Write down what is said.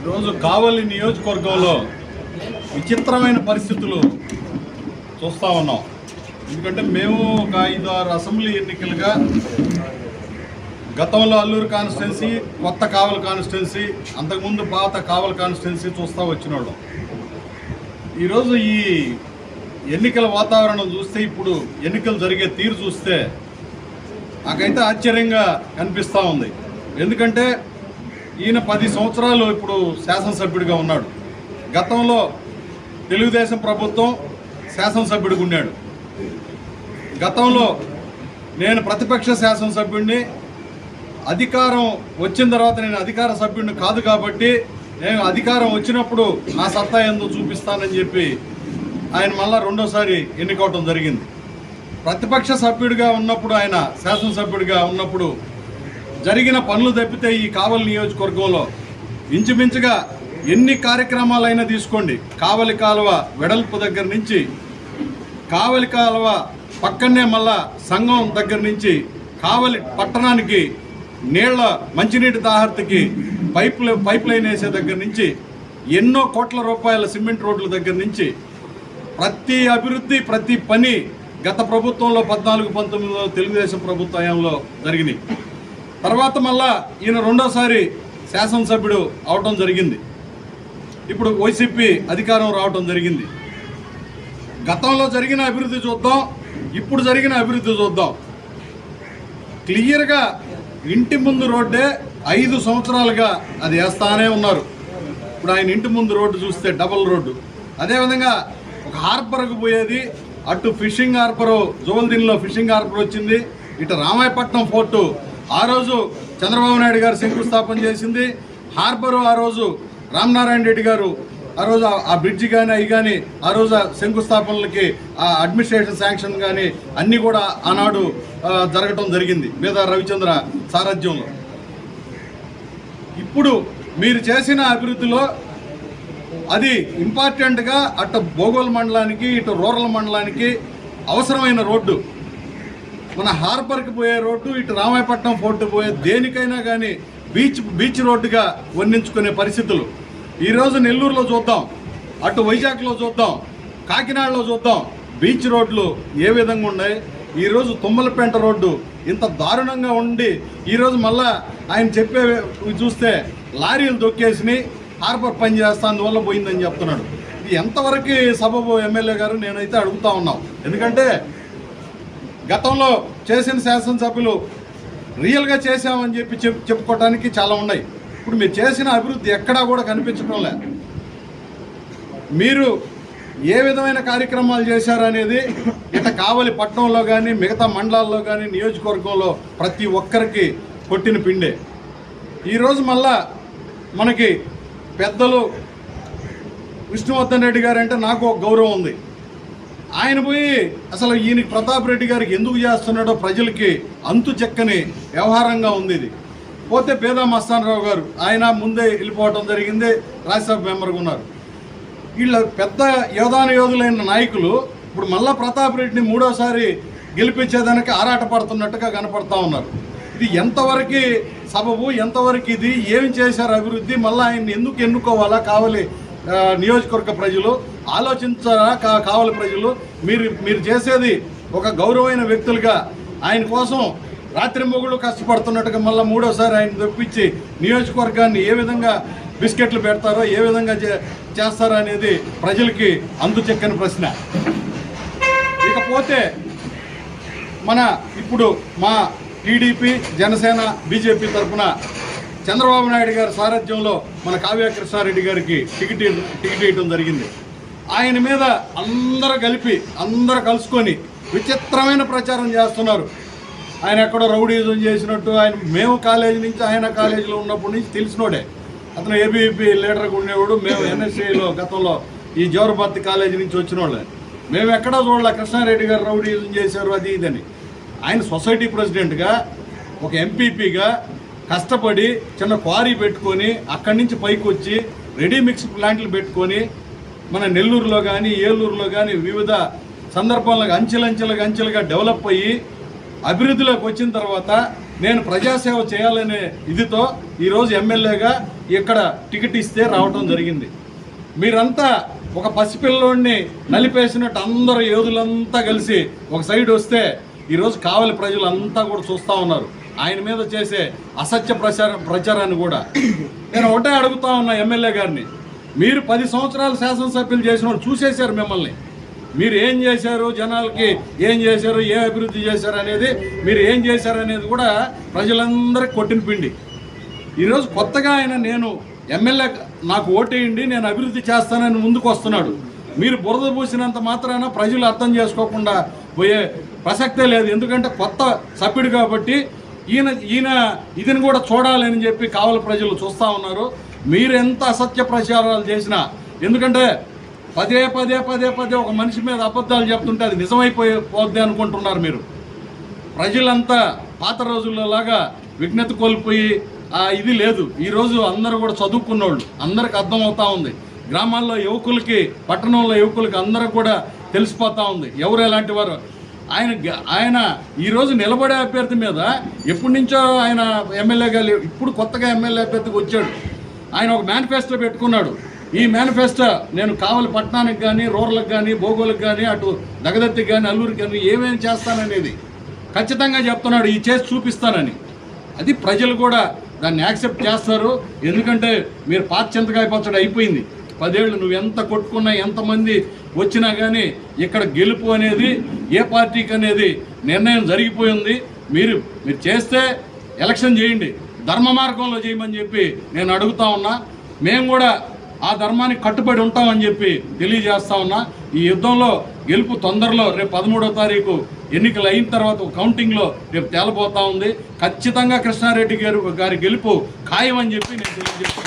ఈరోజు కావలి నియోజకవర్గంలో విచిత్రమైన పరిస్థితులు చూస్తూ ఉన్నాం. ఎందుకంటే మేము ఒక ఐదు ఆరు అసెంబ్లీ ఎన్నికలుగా గతంలో అల్లూరు కాన్స్టిట్యున్సీ కొత్త కావల కాన్స్టిట్యున్సీ అంతకుముందు పాత కావల కాన్స్టిట్యున్సీ చూస్తూ వచ్చిన ఈరోజు ఈ ఎన్నికల వాతావరణం చూస్తే ఇప్పుడు ఎన్నికలు జరిగే తీరు చూస్తే నాకైతే ఆశ్చర్యంగా కనిపిస్తూ ఉంది. ఎందుకంటే ఈయన పది సంవత్సరాలు ఇప్పుడు శాసనసభ్యుడిగా ఉన్నాడు. గతంలో తెలుగుదేశం ప్రభుత్వం శాసనసభ్యుడిగా ఉన్నాడు. గతంలో నేను ప్రతిపక్ష శాసనసభ్యుడిని అధికారం వచ్చిన తర్వాత నేను అధికార సభ్యుడిని కాదు కాబట్టి నేను అధికారం వచ్చినప్పుడు నా సత్తా ఎందుకు చూపిస్తానని చెప్పి ఆయన మళ్ళా రెండోసారి ఎన్నికవటం జరిగింది. ప్రతిపక్ష సభ్యుడిగా ఉన్నప్పుడు ఆయన శాసనసభ్యుడిగా ఉన్నప్పుడు జరిగిన పనులు తప్పితే ఈ కావలి నియోజకవర్గంలో ఇంచుమించుగా ఎన్ని కార్యక్రమాలైనా తీసుకోండి. కావలి కాలువ వెడల్పు దగ్గర నుంచి కావలి కాలువ పక్కనే మళ్ళా సంఘం దగ్గర నుంచి కావలి పట్టణానికి నీళ్ళ మంచినీటి దాహర్తికి పైప్ పైప్ లైన్ వేసే దగ్గర నుంచి ఎన్నో కోట్ల రూపాయల సిమెంట్ రోడ్ల దగ్గర నుంచి ప్రతి అభివృద్ధి ప్రతి పని గత ప్రభుత్వంలో పద్నాలుగు పంతొమ్మిదిలో తెలుగుదేశం ప్రభుత్వ హయాంలో జరిగినాయి. తర్వాత మళ్ళా ఈయన రెండోసారి శాసనసభ్యుడు అవటం జరిగింది. ఇప్పుడు వైసీపీ అధికారం రావటం జరిగింది. గతంలో జరిగిన అభివృద్ధి చూద్దాం ఇప్పుడు జరిగిన అభివృద్ధి చూద్దాం. క్లియర్గా ఇంటి ముందు రోడ్డే ఐదు సంవత్సరాలుగా అది వేస్తానే ఉన్నారు. ఇప్పుడు ఆయన ఇంటి ముందు రోడ్డు చూస్తే డబల్ రోడ్డు. అదేవిధంగా ఒక హార్బర్కు పోయేది అటు ఫిషింగ్ హార్బరు జోల్దిన్లో ఫిషింగ్ హార్బర్ వచ్చింది. ఇటు రామాయపట్నం ఫోర్టు ఆ రోజు చంద్రబాబు నాయుడు గారు శంకుస్థాపన చేసింది. హార్బర్ ఆ రోజు రామనారాయణ రెడ్డి గారు ఆ రోజు ఆ- బ్రిడ్జ్ కానీ అవి కానీ ఆ రోజు శంకుస్థాపనలకి ఆ అడ్మినిస్ట్రేషన్ శాంక్షన్ కానీ అన్నీ కూడా ఆనాడు జరగటం జరిగింది. మీద రవిచంద్ర సారథ్యంలో. ఇప్పుడు మీరు చేసిన అభివృద్ధిలో అది ఇంపార్టెంట్గా అటు భోగోల్ మండలానికి ఇటు రూరల్ మండలానికి అవసరమైన రోడ్డు మన హార్బర్కి పోయే రోడ్డు ఇటు రామాయపట్నం పోర్టు పోయే దేనికైనా కానీ బీచ్ బీచ్ రోడ్డుగా వర్ణించుకునే పరిస్థితులు. ఈరోజు నెల్లూరులో చూద్దాం అటు వైజాగ్లో చూద్దాం కాకినాడలో చూద్దాం బీచ్ రోడ్లు ఏ విధంగా ఉన్నాయి? ఈరోజు తుమ్మలపేంట రోడ్డు ఇంత దారుణంగా ఉండి ఈరోజు మళ్ళా ఆయన చెప్పే చూస్తే లారీలు దొక్కేసి హార్బర్ పని చేస్తా అందువల్ల పోయిందని చెప్తున్నాడు. ఇది ఎంతవరకు సబబు ఎమ్మెల్యే గారు నేనైతే అడుగుతా ఉన్నాం. ఎందుకంటే గతంలో చేసిన శాసనసభ్యులు రియల్గా చేశామని చెప్పి చెప్ చెప్పుకోవడానికి చాలా ఉన్నాయి. ఇప్పుడు మీరు చేసిన అభివృద్ధి ఎక్కడా కూడా కనిపించడం లేదు. మీరు ఏ విధమైన కార్యక్రమాలు చేశారనేది ఇట కావలి పట్టణంలో కానీ మిగతా మండలాల్లో కానీ నియోజకవర్గంలో ప్రతి ఒక్కరికి కొట్టిన పిండే. ఈరోజు మళ్ళా మనకి పెద్దలు విష్ణువర్ధన్ రెడ్డి గారు అంటే నాకు ఒక గౌరవం ఉంది. ఆయన పోయి అసలు ఈయన ప్రతాప్ రెడ్డి గారికి ఎందుకు చేస్తున్నాడో ప్రజలకి అంతు చెక్కని వ్యవహారంగా ఉంది ఇది. పోతే పేదా మస్తానరావు గారు ఆయన ముందే వెళ్ళిపోవటం జరిగింది రాజ్యసభ మెంబర్గా ఉన్నారు. వీళ్ళ పెద్ద యోధాన యోధులైన నాయకులు ఇప్పుడు మళ్ళా ప్రతాప్ రెడ్డిని మూడోసారి గెలిపించేదానికి ఆరాట పడుతున్నట్టుగా కనపడతా ఉన్నారు. ఇది ఎంతవరకు సబబు ఎంతవరకు ఇది ఏమి చేశారు అభివృద్ధి మళ్ళీ ఆయన్ని ఎందుకు ఎన్నుకోవాలా కావాలి నియోజకవర్గ ప్రజలు? ఆలోచించరా కా కావాలి ప్రజలు? మీరు మీరు చేసేది ఒక గౌరవమైన వ్యక్తులుగా ఆయన కోసం రాత్రి మొగుళ్ళు కష్టపడుతున్నట్టుగా మళ్ళీ మూడోసారి ఆయన తెప్పించి నియోజకవర్గాన్ని ఏ విధంగా బిస్కెట్లు పెడతారో ఏ విధంగా చే- చేస్తారో అనేది ప్రజలకి అందుచెక్కని ప్రశ్న. ఇకపోతే మన ఇప్పుడు మా టీడీపీ జనసేన బీజేపీ తరఫున చంద్రబాబు నాయుడు గారి సారథ్యంలో మన కావ్య కృష్ణారెడ్డి గారికి టికెట్ టికెట్ ఇవ్వడం జరిగింది. ఆయన మీద అందరు కలిపి అందరు కలుసుకొని విచిత్రమైన ప్రచారం చేస్తున్నారు. ఆయన ఎక్కడో రౌడీజం చేసినట్టు ఆయన మేము కాలేజీ నుంచి ఆయన కాలేజీలో ఉన్నప్పటి నుంచి తెలిసినోడే. అతను ఏబీపీ లీడర్గా ఉండేవాడు మేము ఎన్ఎస్ఏలో గతంలో ఈ జవహర్భర్తి కాలేజీ నుంచి వచ్చిన వాళ్ళే మేము ఎక్కడా చూడలే కృష్ణారెడ్డి గారు రౌడీజం చేశారు అది ఇదని ఆయన సొసైటీ ప్రెసిడెంట్గా ఒక ఎంపీపీగా కష్టపడి చిన్న క్వారీ పెట్టుకొని అక్కడి నుంచి పైకి వచ్చి రెడీ మిక్స్ ప్లాంట్లు పెట్టుకొని మన నెల్లూరులో కానీ ఏలూరులో కానీ వివిధ సందర్భాలకు అంచెలంచెలుగా అంచెలుగా డెవలప్ అయ్యి అభివృద్ధిలోకి వచ్చిన తర్వాత నేను ప్రజాసేవ చేయాలనే ఇదితో ఈరోజు ఎమ్మెల్యేగా ఇక్కడ టికెట్ ఇస్తే రావటం జరిగింది. మీరంతా ఒక పసిపిల్లోడిని నలిపేసినట్టు అందరు యోధులంతా కలిసి ఒక సైడ్ వస్తే ఈరోజు కావలి ప్రజలంతా కూడా చూస్తూ ఉన్నారు. ఆయన మీద చేసే అసత్య ప్రచార ప్రచారాన్ని కూడా. నేను ఒకటే అడుగుతా ఉన్నా ఎమ్మెల్యే గారిని. మీరు పది సంవత్సరాలు శాసనసభ్యులు చేసిన వాళ్ళు చూసేశారు మిమ్మల్ని. మీరు ఏం చేశారు? జనాలకి ఏం చేశారు? ఏ అభివృద్ధి చేశారు అనేది మీరు ఏం చేశారు అనేది కూడా ప్రజలందరికీ కొట్టిన పిండి. ఈరోజు కొత్తగా ఆయన నేను ఎమ్మెల్యే నాకు ఓటేయండి నేను అభివృద్ధి చేస్తానని ముందుకు వస్తున్నాడు. మీరు బురద పూసినంత మాత్రాన ప్రజలు అర్థం చేసుకోకుండా పోయే ప్రసక్తే లేదు. ఎందుకంటే కొత్త సభ్యుడు కాబట్టి ఈయన ఈయన ఇదిని కూడా చూడాలని చెప్పి కావల ప్రజలు చూస్తూ ఉన్నారు. మీరు ఎంత అసత్య ప్రచారాలు చేసినా ఎందుకంటే పదే పదే పదే పదే ఒక మనిషి మీద అబద్ధాలు చెప్తుంటే అది నిజమైపోయే పోద్ది అనుకుంటున్నారు మీరు. ప్రజలంతా పాత రోజుల్లో లాగా విఘ్నత కోల్పోయి ఇది లేదు. ఈరోజు అందరూ కూడా చదువుకున్నోళ్ళు అందరికి అర్థమవుతా ఉంది. గ్రామాల్లో యువకులకి పట్టణంలో యువకులకి అందరూ కూడా తెలిసిపోతూ ఉంది. ఎవరు ఎలాంటి వారు? ఆయన ఆయన ఈరోజు నిలబడే అభ్యర్థి మీద ఎప్పటి నుంచో ఆయన ఎమ్మెల్యేగా లేవు ఇప్పుడు కొత్తగా ఎమ్మెల్యే అభ్యర్థికి వచ్చాడు. ఆయన ఒక మేనిఫెస్టో పెట్టుకున్నాడు. ఈ మేనిఫెస్టో నేను కావలి పట్టణానికి కానీ రూరల్కి కానీ భోగోలకు కానీ అటు దగదత్తికి కానీ అల్లూరికి కానీ ఏమేమి చేస్తాననేది ఖచ్చితంగా చెప్తున్నాడు. ఈ చేసి చూపిస్తానని. అది ప్రజలు కూడా దాన్ని యాక్సెప్ట్ చేస్తారు. ఎందుకంటే మీరు పాత చింతకాయ పచ్చడి అయిపోయింది. పదేళ్ళు నువ్వు ఎంత కొట్టుకున్నా ఎంతమంది వచ్చినా కానీ ఇక్కడ గెలుపు అనేది ఏ పార్టీకి అనేది నిర్ణయం జరిగిపోయింది. మీరు మీరు చేస్తే ఎలక్షన్ చేయండి. ధర్మ మార్గంలో చేయమని చెప్పి నేను అడుగుతా ఉన్నా. మేము కూడా ఆ ధర్మానికి కట్టుబడి ఉంటామని చెప్పి తెలియజేస్తా ఉన్నా. ఈ యుద్ధంలో గెలుపు తొందరలో రేపు పదమూడో తారీఖు ఎన్నికలు అయిన తర్వాత కౌంటింగ్లో రేపు తేలబోతా ఉంది. ఖచ్చితంగా కృష్ణారెడ్డి గారు గారి గెలుపు ఖాయం అని చెప్పి నేను తెలియజేస్తాను